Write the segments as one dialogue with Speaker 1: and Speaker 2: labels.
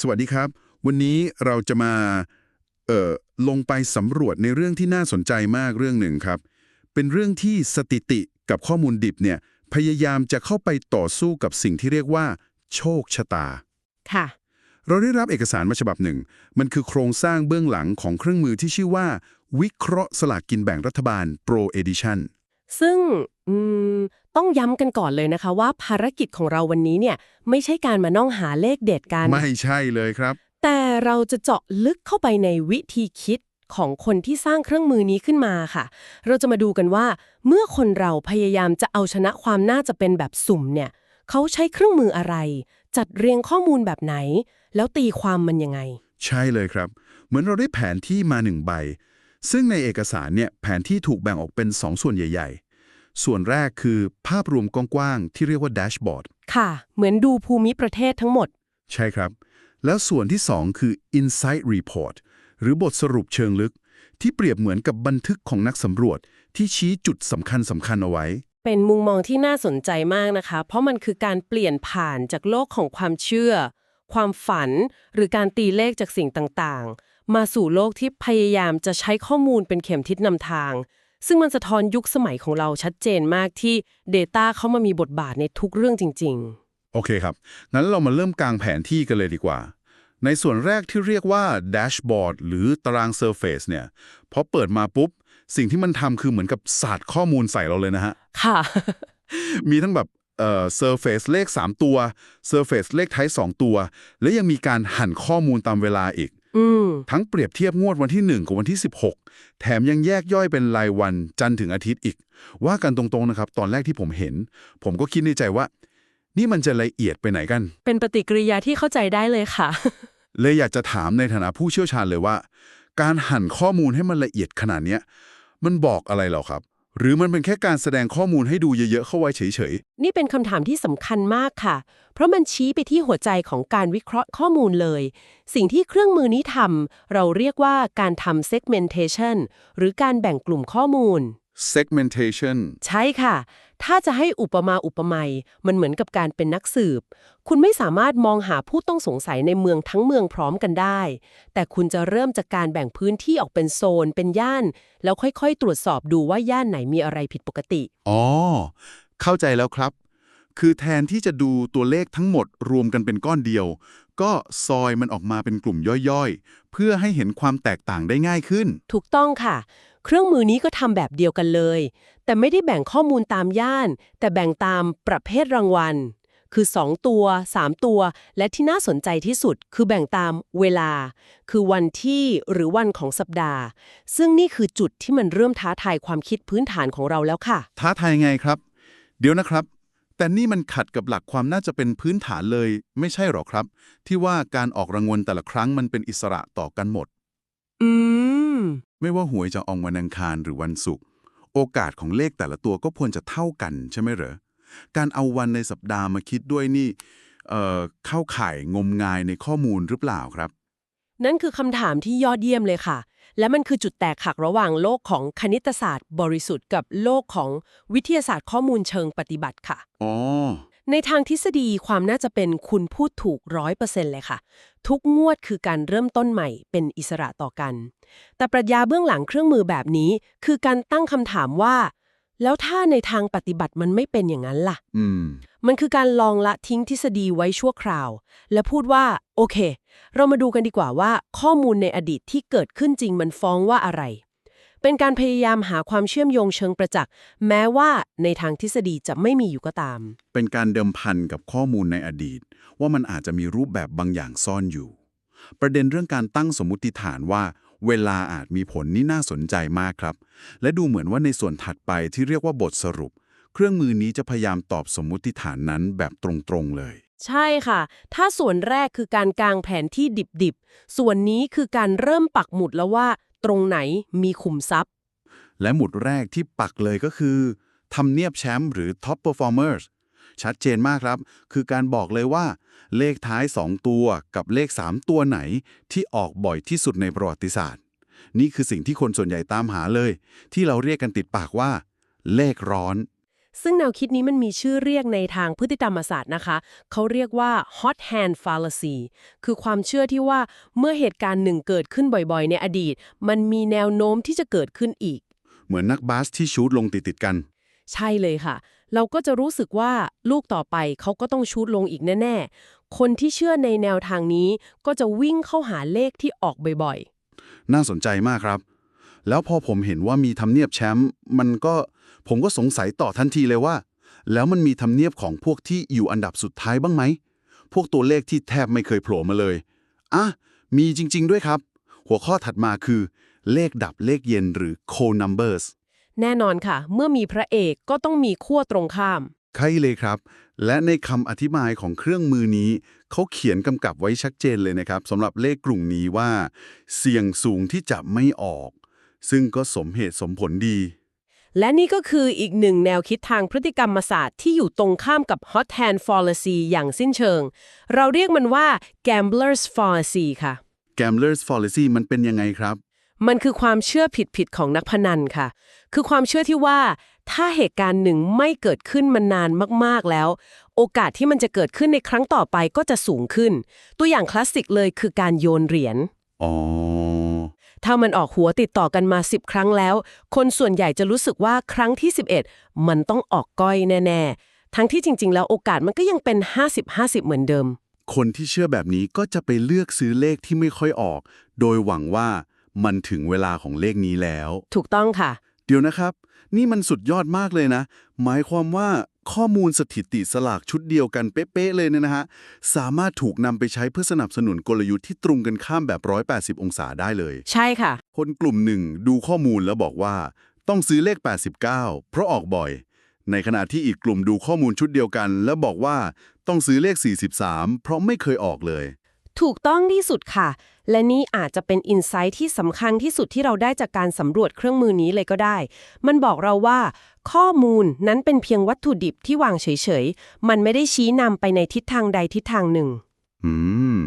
Speaker 1: สวัสดีครับ วันนี้เราจะมาเอ่อลงไปสำรวจในเรื่องที่น่าสนใจมากเรื่องหนึ่งครับ เป็นเรื่องที่สถิติกับข้อมูลดิบเนี่ยพยายามจะเข้าไปต่อสู้กับสิ่งที่เรียกว่า โชคชะตา
Speaker 2: ค่ะ
Speaker 1: เราได้รับเอกสารมาฉบับหนึ่ง มันคือโครงสร้างเบื้องหลังของเครื่องมือที่ชื่อว่า วิเคราะห์สลากกินแบ่งรัฐบาล Pro Edition
Speaker 2: ซึ่งอืม ต้องย้ำกันก่อนเลยนะคะว่าภารกิจของเราวันนี้เนี่ยไม่ใช่การมาน่องหาเลขเด็ดกัน
Speaker 1: ไม่ใช่เลยครับ
Speaker 2: แต่เราจะเจาะลึกเข้าไปในวิธีคิดของคนที่สร้างเครื่องมือนี้ขึ้นมาค่ะ เราจะมาดูกันว่า เมื่อคนเราพยายามจะเอาชนะความน่าจะเป็นแบบสุ่มเนี่ยเขาใช้เครื่องมืออะไร จัดเรียงข้อมูลแบบไหน แล้วตีความมันยังไง
Speaker 1: ใช่เลยครับ เหมือนเราได้แผนที่มาหนึ่งใบ ซึ่งในเอกสารเนี่ยแผนที่ถูกแบ่งออกเป็น 2ส่วนใหญ่ๆ ส่วนแรกคือภาพรวมกว้างๆที่เรียกว่าแดชบอร์ด
Speaker 2: ค่ะ เหมือนดูภูมิประเทศทั้งหมด
Speaker 1: ใช่ครับ แล้วส่วนที่ 2 คือ Insight Report หรือบทสรุปเชิงลึก ที่เปรียบเหมือนกับบันทึกของนักสำรวจ ที่ชี้จุดสำคัญสำคัญเอาไว้
Speaker 2: เป็นมุมมองที่น่าสนใจมากนะคะ เพราะมันคือการเปลี่ยนผ่านจากโลกของความเชื่อ ความฝัน หรือการตีเลขจากสิ่งต่างๆ มาสู่โลกที่พยายามจะใช้ข้อมูลเป็นเข็มทิศนำทาง ซึ่งมันสะท้อนยุคสมัยของเราชัดเจนมากที่ Data เข้ามามีบทบาทในทุกเรื่องจริง
Speaker 1: โอเคครับ งั้นเรามาเริ่มกางแผนที่กันเลยดีกว่า ในส่วนแรกที่เรียกว่า Dashboard หรือตาราง Surface เนี่ยพอเปิดมาปุ๊บ สิ่งที่มันทำคือเหมือนกับศาสตร์ข้อมูลใส่เราเลยนะฮะ
Speaker 2: ๆค่ะ
Speaker 1: มีทั้งแบบเอ่อ Surface เลข 3 ตัว Surface เลขท้าย 2 ตัว และยังมีการหั่นข้อมูลตามเวลาอีก
Speaker 2: อืม
Speaker 1: ทั้งเปรียบเทียบงวดวันที่ 1 กับวันที่ 16 แถมยังแยกย่อยเป็นรายวันจันทร์ถึงอาทิตย์อีก ว่ากันตรงๆนะครับ ตอนแรกที่ผมเห็น ผมก็คิดในใจว่า นี่มันจะละเอียดไปไหนกัน
Speaker 2: เป็นปฏิกิริยาที่เข้าใจได้เลยค่ะ
Speaker 1: เลยอยากจะถามในฐานะผู้เชี่ยวชาญเลยว่า การหั่นข้อมูลให้มันละเอียดขนาดเนี้ยมันบอกอะไรเหรอครับ หรือมันเป็นแค่การแสดงข้อมูลให้ดูเยอะๆเข้าไว้เฉย
Speaker 2: นี่เป็นคำถามที่สำคัญมากค่ะ เพราะมันชี้ไปที่หัวใจของการวิเคราะห์ข้อมูลเลย สิ่งที่เครื่องมือนี้ทำเราเรียกว่าการทำ segmentation หรือการแบ่งกลุ่มข้อมูล
Speaker 1: segmentation
Speaker 2: ใช่ค่ะ ถ้าจะให้อุปมาอุปไมยมันเหมือนกับการเป็นนักสืบ คุณไม่สามารถมองหาผู้ต้องสงสัยในเมืองทั้งเมืองพร้อมกันได้ แต่คุณจะเริ่มจากการแบ่งพื้นที่ออกเป็นโซน เป็นย่าน แล้วค่อยๆ ตรวจสอบดูว่าย่านไหนมีอะไรผิดปกติ
Speaker 1: อ๋อ เข้าใจแล้วครับ คือแทนที่จะดูตัวเลขทั้งหมดรวมกันเป็นก้อนเดียว ก็ซอยมันออกมาเป็นกลุ่มย่อยๆ เพื่อให้เห็นความแตกต่างได้ง่ายขึ้น
Speaker 2: ถูกต้องค่ะ เครื่องมือนี้ก็ทำแบบเดียวกันเลย แต่ไม่ได้แบ่งข้อมูลตามย่าน แต่แบ่งตามประเภทรางวัล คือ 2 ตัว 3 ตัว และที่น่าสนใจที่สุดคือแบ่งตามเวลา คือวันที่หรือวันของสัปดาห์ ซึ่งนี่คือจุดที่มันเริ่มท้าทายความคิดพื้นฐานของเราแล้วค่ะ
Speaker 1: ท้าทายไงครับ เดี๋ยวนะครับ แต่นี่มันขัดกับหลักความน่าจะเป็นพื้นฐานเลย ไม่ใช่หรอครับ ที่ว่าการออกรางวัลแต่ละครั้งมันเป็นอิสระต่อกันหมด
Speaker 2: อืม
Speaker 1: ไม่ว่าหวยจะออกวันอังคารหรือวันศุกร์โอกาสของเลขแต่ละตัวก็ควรจะเท่ากันใช่ไหมเหรอ การเอาวันในสัปดาห์มาคิดด้วยนี่เอ่อเข้าข่ายงมงายในข้อมูลหรือเปล่าครับ
Speaker 2: นั่นคือคำถามที่ยอดเยี่ยมเลยค่ะ และมันคือจุดแตกหักระหว่างโลกของคณิตศาสตร์ บริสุทธิ์กับโลกของวิทยาศาสตร์ข้อมูลเชิงปฏิบัติค่ะ
Speaker 1: อ๋อ
Speaker 2: ในทางทฤษฎีความน่าจะเป็นคุณพูดถูกร้อยเปอร์เซ็นต์เลยค่ะ ทุกงวดคือการเริ่มต้นใหม่เป็นอิสระต่อกัน แต่ปรัชญาเบื้องหลังเครื่องมือแบบนี้ คือการตั้งคำถามว่า แล้วถ้าในทางปฏิบัติมันไม่เป็นอย่างนั้นล่ะ
Speaker 1: อืม
Speaker 2: มันคือการลองละทิ้งทฤษฎีไว้ชั่วคราว และพูดว่าโอเค เรามาดูกันดีกว่าว่า ข้อมูลในอดีตที่เกิดขึ้นจริงมันฟ้องว่าอะไร เป็นการพยายามหาความเชื่อมโยงเชิงประจักษ์ แม้ว่าในทางทฤษฎีจะไม่มีอยู่ก็ตาม
Speaker 1: เป็นการเดิมพันกับข้อมูลในอดีต ว่ามันอาจจะมีรูปแบบบางอย่างซ่อนอยู่ ประเด็นเรื่องการตั้งสมมติฐานว่า เวลาอาจมีผลนี่น่าสนใจมากครับ และดูเหมือนว่าในส่วนถัดไปที่เรียกว่าบทสรุป เครื่องมือนี้จะพยายามตอบสมมุติฐานนั้นแบบตรงๆเลย
Speaker 2: ใช่ค่ะ ถ้าส่วนแรกคือการกางแผนที่ดิบๆ ส่วนนี้คือการเริ่มปักหมุดแล้วว่า ตรงไหนมีขุมทรัพย์
Speaker 1: และหมุดแรกที่ปักเลยก็คือทำเนียบแชมป์หรือ Top Performers ชัดเจนมากครับ คือการบอกเลยว่า เลขท้าย 2 ตัวกับเลข 3 ตัวไหนที่ออกบ่อยที่สุดในประวัติศาสตร์ นี่คือสิ่งที่คนส่วนใหญ่ตามหาเลย ที่เราเรียกกันติดปากว่า เลขร้อน
Speaker 2: ซึ่งแนวคิดนี้มันมีชื่อเรียกในทางพฤติกรรมศาสตร์นะคะ เขาเรียกว่า hot hand fallacy คือความเชื่อที่ว่าเมื่อเหตุการณ์หนึ่งเกิดขึ้นบ่อยๆ ในอดีต มันมีแนวโน้มที่จะเกิดขึ้นอีก
Speaker 1: เหมือนนักบาสที่ชูตลงติดๆกัน
Speaker 2: ใช่เลยค่ะ เราก็จะรู้สึกว่าลูกต่อไปเขาก็ต้องชูดลงอีกแน่ๆ คนที่เชื่อในแนวทางนี้ก็จะวิ่งเข้าหาเลขที่ออกบ่อยๆ
Speaker 1: น่าสนใจมากครับ แล้วพอผมเห็นว่ามีทำเนียบแชมป์มันก็ ผมก็สงสัยต่อทันทีเลยว่า แล้วมันมีทำเนียบของพวกที่อยู่อันดับสุดท้ายบ้างไหม พวกตัวเลขที่แทบไม่เคยโผล่มาเลย อะ มีจริง ๆ ด้วยครับ หัวข้อถัดมาคือ เลขดับเลขเย็นหรือ co numbers
Speaker 2: แน่นอนค่ะ เมื่อมีพระเอกก็ต้องมีขั้วตรงข้าม
Speaker 1: ใช่เลยครับ และในคำอธิบายของเครื่องมือนี้ เขาเขียนกำกับไว้ชัดเจนเลยนะครับสำหรับเลขกลุ่มนี้ว่า เสี่ยงสูงที่จะไม่ออก ซึ่งก็สมเหตุสมผลดี
Speaker 2: และนี่ก็คืออีกหนึ่งแนวคิดทางพฤติกรรมศาสตร์ที่อยู่ตรงข้ามกับ hot hand fallacy อย่างสิ้นเชิง เราเรียกมันว่า gambler's fallacy ค่ะ
Speaker 1: Gambler's Fallacy มันเป็นยังไงครับ
Speaker 2: มันคือความเชื่อผิดๆของนักพนันค่ะ คือความเชื่อที่ว่า ถ้าเหตุการณ์หนึ่งไม่เกิดขึ้นมานานมากๆแล้ว โอกาสที่มันจะเกิดขึ้นในครั้งต่อไปก็จะสูงขึ้น ตัวอย่างคลาสสิกเลยคือการโยนเหรียญ
Speaker 1: อ๋อ
Speaker 2: ถ้ามันออกหัวติดต่อกันมา 10 ครั้งแล้ว คนส่วนใหญ่จะรู้สึกว่าครั้งที่ 11 มันต้องออกก้อยแน่ๆ ทั้งที่จริง ๆ แล้วโอกาสมันก็ยังเป็น 50-50 เหมือนเดิม
Speaker 1: คนที่เชื่อแบบนี้ก็จะไปเลือกซื้อเลขที่ไม่ค่อยออก โดยหวังว่ามันถึงเวลาของเลขนี้แล้ว
Speaker 2: ถูกต้องค่ะ
Speaker 1: เดี๋ยวนะครับ นี่มันสุดยอดมากเลยนะ หมายความว่า ข้อมูลสถิติสลากชุดเดียวกันเป๊ะๆเลยเนยนะฮะ สามารถถูกนำไปใช้เพื่อสนับสนุนกลยุทธ์ที่ตรงกันข้ามแบบ 180 องศาได้เลย
Speaker 2: ใช่ค่ะ
Speaker 1: คนกลุ่มหนึ่งดูข้อมูลแล้วบอกว่า ต้องซื้อเลข 89 เพราะออกบ่อย ในขณะที่อีกกลุ่มดูข้อมูลชุดเดียวกัน แล้วบอกว่าต้องซื้อเลข 43 เพราะไม่เคยออกเลย
Speaker 2: ถูกต้องที่สุดค่ะ และนี่อาจจะเป็นอินไซต์ที่สำคัญที่สุดที่เราได้จากการสำรวจเครื่องมือนี้เลยก็ได้ มันบอกเราว่า ข้อมูลนั้นเป็นเพียงวัตถุดิบที่วางเฉยๆ มันไม่ได้ชี้นำไปในทิศทางใดทิศทางหนึ่ง
Speaker 1: อืม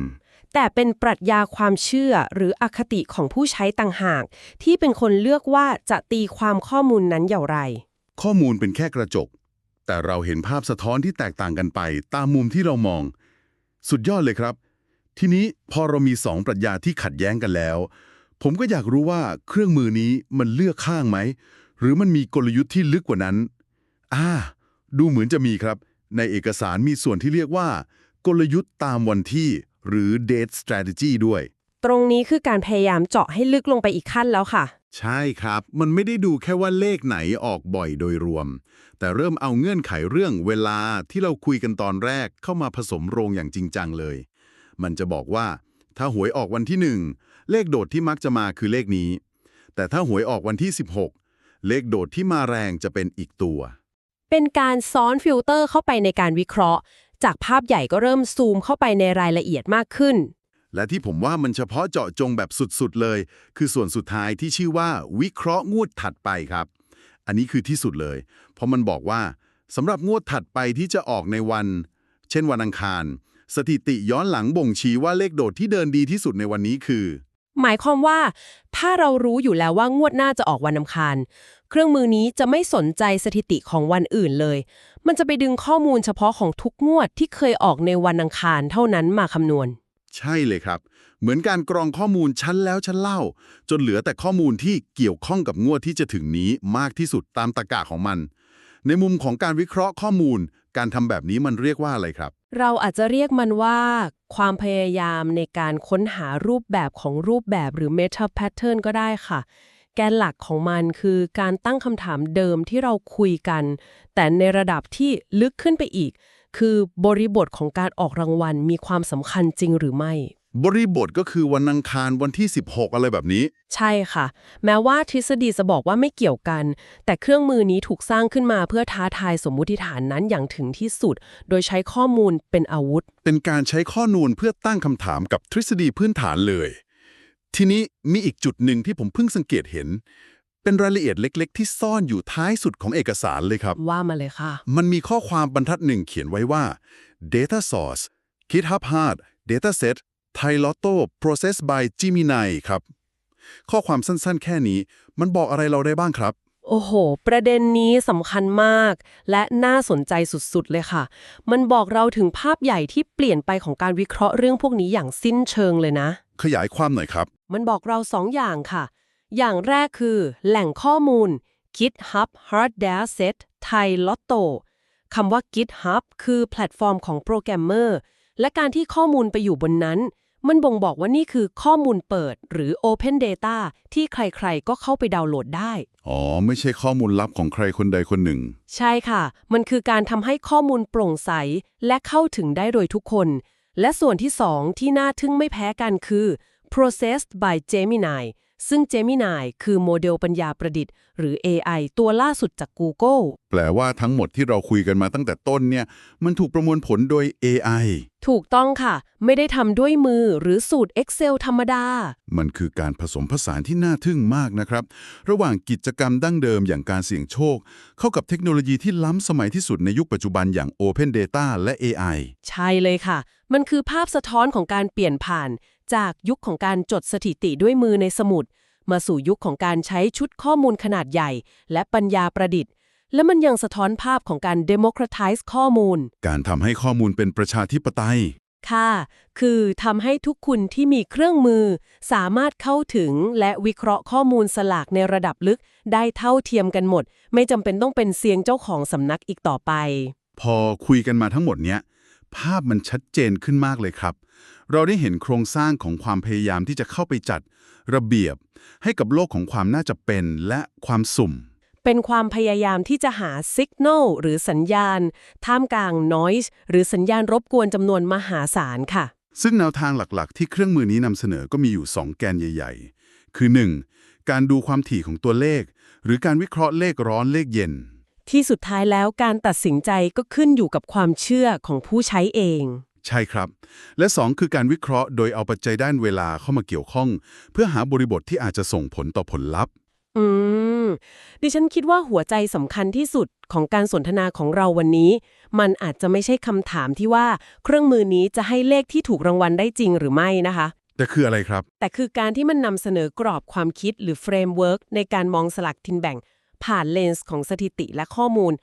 Speaker 2: แต่เป็นปรัชญาความเชื่อหรืออคติของผู้ใช้ต่างหาก ที่เป็นคนเลือกว่าจะตีความข้อมูลนั้นอย่างไร
Speaker 1: ข้อมูลเป็นแค่กระจก แต่เราเห็นภาพสะท้อนที่แตกต่างกันไป ตามมุมที่เรามอง สุดยอดเลยครับ ทีนี้พอเรามีสองปรัชญาที่ขัดแย้งกันแล้ว ผมก็อยากรู้ว่าเครื่องมือนี้มันเลือกข้างไหม หรือมันมีกลยุทธ์ที่ลึกกว่านั้น อ่า ดูเหมือนจะมีครับ ในเอกสารมีส่วนที่เรียกว่า กลยุทธ์ตามวันที่ หรือ date strategy ด้วย
Speaker 2: ตรงนี้คือการพยายามเจาะให้ลึกลงไปอีกขั้นแล้วค่ะ
Speaker 1: ใช่ครับ มันไม่ได้ดูแค่ว่าเลขไหนออกบ่อยโดยรวม แต่เริ่มเอาเงื่อนไขเรื่องเวลาที่เราคุยกันตอนแรกเข้ามาผสมโรงอย่างจริงจังเลย มันจะบอกว่า ถ้าหวยออกวันที่ 1 เลขโดดที่มักจะมาคือเลขนี้ แต่ถ้าหวยออกวันที่ 16 เลขโดดที่มาแรงจะเป็นอีกตัว
Speaker 2: เป็นการซ้อนฟิลเตอร์เข้าไปในการวิเคราะห์ จากภาพใหญ่ก็เริ่มซูมเข้าไปในรายละเอียดมากขึ้น
Speaker 1: และที่ผมว่ามันเฉพาะเจาะจงแบบสุดๆเลย คือส่วนสุดท้ายที่ชื่อว่า วิเคราะห์งวดถัดไปครับ อันนี้คือที่สุดเลย เพราะมันบอกว่าสำหรับงวดถัดไปที่จะออกในวัน เช่นวันอังคาร สถิติย้อนหลังบ่งชี้ว่าเลขโดดที่เดินดีที่สุดในวันนี้คือ
Speaker 2: หมายความว่า ถ้าเรารู้อยู่แล้วว่างวดหน้าจะออกวันอังคาร เครื่องมือนี้จะไม่สนใจสถิติของวันอื่นเลย มันจะไปดึงข้อมูลเฉพาะของทุกงวดที่เคยออกในวันอังคารเท่านั้นมาคำนวณ
Speaker 1: ใช่เลยครับ เหมือนการกรองข้อมูลชั้นแล้วชั้นเล่า จนเหลือแต่ข้อมูลที่เกี่ยวข้องกับงวดที่จะถึงนี้มากที่สุดตามตะกะของมัน ในมุมของการวิเคราะห์ข้อมูล การทำแบบนี้มันเรียกว่าอะไรครับ
Speaker 2: เราอาจจะเรียกมันว่า ความพยายามในการค้นหารูปแบบของรูปแบบหรือ meta pattern ก็ได้ค่ะ แกนหลักของมันคือการตั้งคำถามเดิมที่เราคุยกัน แต่ในระดับที่ลึกขึ้นไปอีก คือบริบทของการออกรางวัลมีความสำคัญจริงหรือไม่
Speaker 1: บริบทก็คือวันอังคารวันที่ 16 อะไรแบบนี้
Speaker 2: ใช่ค่ะ แม้ว่าทฤษฎีจะบอกว่าไม่เกี่ยวกัน แต่เครื่องมือนี้ถูกสร้างขึ้นมาเพื่อท้าทายสมมุติฐานนั้นอย่างถึงที่สุด โดยใช้ข้อมูลเป็นอาวุธ
Speaker 1: เป็นการใช้ข้อมูลเพื่อตั้งคำถามกับทฤษฎีพื้นฐานเลย ทีนี้มีอีกจุดหนึ่งที่ผมเพิ่งสังเกตเห็น เป็นรายละเอียดเล็ก ๆ ที่ซ่อนอยู่ท้ายสุดของเอกสารเลยครับ
Speaker 2: ว่ามาเลยค่ะ
Speaker 1: มันมีข้อความบรรทัดหนึ่งเขียนไว้ว่า data source GitHub Hard Dataset Thai Lotto Processed by Gemini ครับ ข้อความสั้นๆ แค่นี้มันบอกอะไรเราได้บ้างครับ
Speaker 2: โอ้โห ประเด็นนี้สำคัญมาก และน่าสนใจสุดๆ เลยค่ะ มันบอกเราถึงภาพใหญ่ที่เปลี่ยนไปของการวิเคราะห์เรื่องพวกนี้อย่างสิ้นเชิงเลยนะ
Speaker 1: ขยายความหน่อยครับ
Speaker 2: มันบอกเราสองอย่างค่ะ อย่างแรกคือ แหล่งข้อมูล GitHub Hard Data Set ไทย Lotto คำว่า GitHub คือแพลตฟอร์มของโปรแกรมเมอร์และการที่ข้อมูลไปอยู่บนนั้น มันบ่งบอกว่านี่คือข้อมูลเปิดหรือ Open Data ที่ใครๆ ก็เข้าไปดาวน์โหลดได้
Speaker 1: อ๋อ ไม่ใช่ข้อมูลลับของใครคนใดคนหนึ่ง
Speaker 2: ใช่ค่ะ มันคือการทำให้ข้อมูลโปร่งใส และเข้าถึงได้โดยทุกคน และส่วนที่สองที่น่าทึ่งไม่แพ้กันคือ processed by Gemini ซึ่ง Gemini คือโมเดลปัญญาประดิษฐ์ หรือ AI ตัวล่าสุดจาก Google
Speaker 1: แปลว่าทั้งหมดที่เราคุยกันมาตั้งแต่ต้นเนี่ย มันถูกประมวลผลโดย AI
Speaker 2: ถูกต้องค่ะ ไม่ได้ทำด้วยมือหรือสูตร Excel ธรรมดา
Speaker 1: มันคือการผสมผสานที่น่าทึ่งมากนะครับ ระหว่างกิจกรรมดั้งเดิมอย่างการเสี่ยงโชค เข้ากับเทคโนโลยีที่ล้ำสมัยที่สุดในยุคปัจจุบันอย่าง Open Data และ AI
Speaker 2: ใช่เลยค่ะ มันคือภาพสะท้อนของการเปลี่ยนผ่าน จากยุคของการจดสถิติด้วยมือในสมุด มาสู่ยุคของการใช้ชุดข้อมูลขนาดใหญ่ และปัญญาประดิษฐ์ และมันยังสะท้อนภาพของการ democratize ข้อมูล
Speaker 1: การทำให้ข้อมูลเป็นประชาธิปไตย
Speaker 2: ค่ะ คือทำให้ทุกคุณที่มีเครื่องมือ สามารถเข้าถึงและวิเคราะห์ข้อมูลสลากในระดับลึก ได้เท่าเทียมกันหมด ไม่จำเป็นต้องเป็นเสียงเจ้าของสำนักอีกต่อไป
Speaker 1: พอคุยกันมาทั้งหมดเนี้ย ภาพมันชัดเจนขึ้นมากเลยครับ เราได้เห็นโครงสร้างของความพยายามที่จะเข้าไปจัดระเบียบ ให้กับโลกของความน่าจะเป็นและความสุ่ม
Speaker 2: เป็นความพยายามที่จะหา Signal หรือสัญญาณ ท่ามกลาง Noise หรือสัญญาณรบกวนจำนวนมหาศาลค่ะ
Speaker 1: ซึ่งแนวทางหลักๆ ที่เครื่องมือนี้นำเสนอก็มีอยู่ 2 แกนใหญ่ ๆ คือ 1. การดูความถี่ของตัวเลข หรือการวิเคราะห์เลขร้อนเลขเย็น
Speaker 2: ที่สุดท้ายแล้วการตัดสินใจก็ขึ้นอยู่กับความเชื่อของผู้ใช้เอง
Speaker 1: ใช่ครับ และ 2 คือการวิเคราะห์โดยเอาปัจจัยด้านเวลาเข้ามาเกี่ยวข้อง เพื่อหาบริบทที่อาจจะส่งผลต่อผลลัพธ์
Speaker 2: อืม ดิฉันคิดว่าหัวใจสำคัญที่สุดของการสนทนาของเราวันนี้ มันอาจจะไม่ใช่คำถามที่ว่าเครื่องมือนี้จะให้เลขที่ถูกรางวัลได้จริงหรือไม่นะคะ
Speaker 1: แต่คืออะไรครับ
Speaker 2: แต่คือการที่มันนำเสนอกรอบความคิดหรือเฟรมเวิร์กในการมองสลักทินแบ่ง ผ่านเลนส์ของสถิติและข้อมูล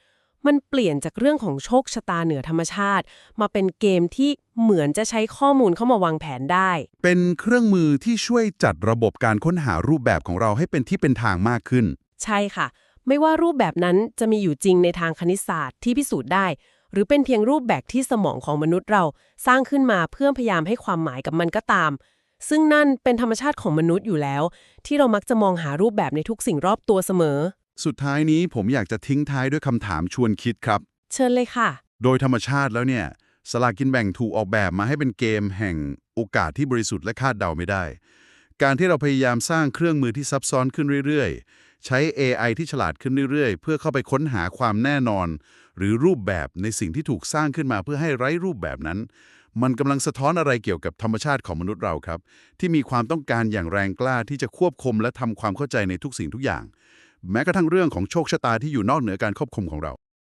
Speaker 2: มันเปลี่ยนจากเรื่องของโชคชะตาเหนือธรรมชาติ มาเป็นเกมที่เหมือนจะใช้ข้อมูลเข้ามาวางแผนได้
Speaker 1: เป็นเครื่องมือที่ช่วยจัดระบบการค้นหารูปแบบของเราให้เป็นที่เป็นทางมากขึ้น
Speaker 2: ใช่ค่ะ ไม่ว่ารูปแบบนั้นจะมีอยู่จริงในทางคณิตศาสตร์ที่พิสูจน์ได้ หรือเป็นเพียงรูปแบบที่สมองของมนุษย์เราสร้างขึ้นมาเพื่อพยายามให้ความหมายกับมันก็ตามซึ่งนั่นเป็นธรรมชาติของมนุษย์อยู่แล้ว ที่เรามักจะมองหารูปแบบในทุกสิ่งรอบตัวเสมอ
Speaker 1: สุดท้ายนี้ผมอยากจะทิ้งท้ายด้วยคำถามชวนคิดครับ
Speaker 2: เชิญเลยค่ะ
Speaker 1: โดยธรรมชาติแล้วเนี่ย สลากกินแบ่งถูกออกแบบมาให้เป็นเกมแห่งโอกาสที่บริสุทธิ์และคาดเดาไม่ได้ การที่เราพยายามสร้างเครื่องมือที่ซับซ้อนขึ้นเรื่อยๆ ใช้ AI ที่ฉลาดขึ้นเรื่อยๆ เพื่อเข้าไปค้นหาความแน่นอน หรือรูปแบบในสิ่งที่ถูกสร้างขึ้นมาเพื่อให้ไร้รูปแบบนั้น มันกำลังสะท้อนอะไรเกี่ยวกับธรรมชาติของมนุษย์เราครับ ที่มีความต้องการอย่างแรงกล้าที่จะควบคุมและทำความเข้าใจในทุกสิ่งทุกอย่าง แม้กระทั่งเรื่องของโชคชะตาที่อยู่นอกเหนือการควบคุมของเรา